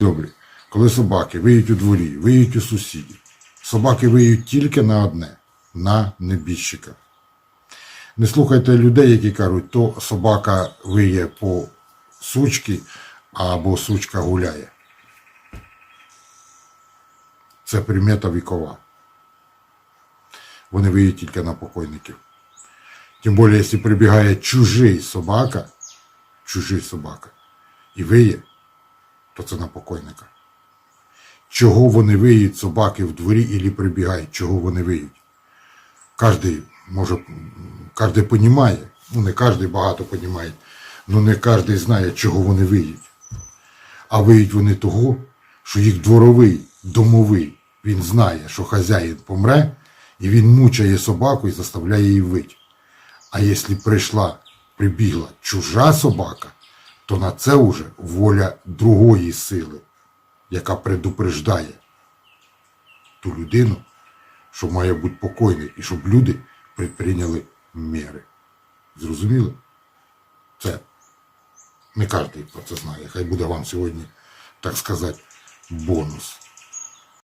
Добре. Коли собаки виють у дворі, виють у сусідів. Собаки виють тільки на одне на небіжчика. Не слухайте людей, які кажуть, то собака виє по сучці, або сучка гуляє. Це примета вікова. Вони виють тільки на покойників. Тим більше, якщо прибігає чужий собака, чужий собака, і виє, то це на покойника. Чого вони виють собаки в дворі і прибігають, чого вони виють? Кожний може, кожний понімає, ну не кожний багато понімає, ну не кожний знає, чого вони виють. А виють вони того, що їх дворовий, домовий, він знає, що хазяїн помре, і він мучає собаку і заставляє її вити. А якщо прийшла, прибігла чужа собака, то на це вже воля другої сили, яка предупреждає ту людину, що має бути покойний, і щоб люди предприйняли міри. Зрозуміли? Це не кожен про це знає. Хай буде вам сьогодні, так сказати, бонус.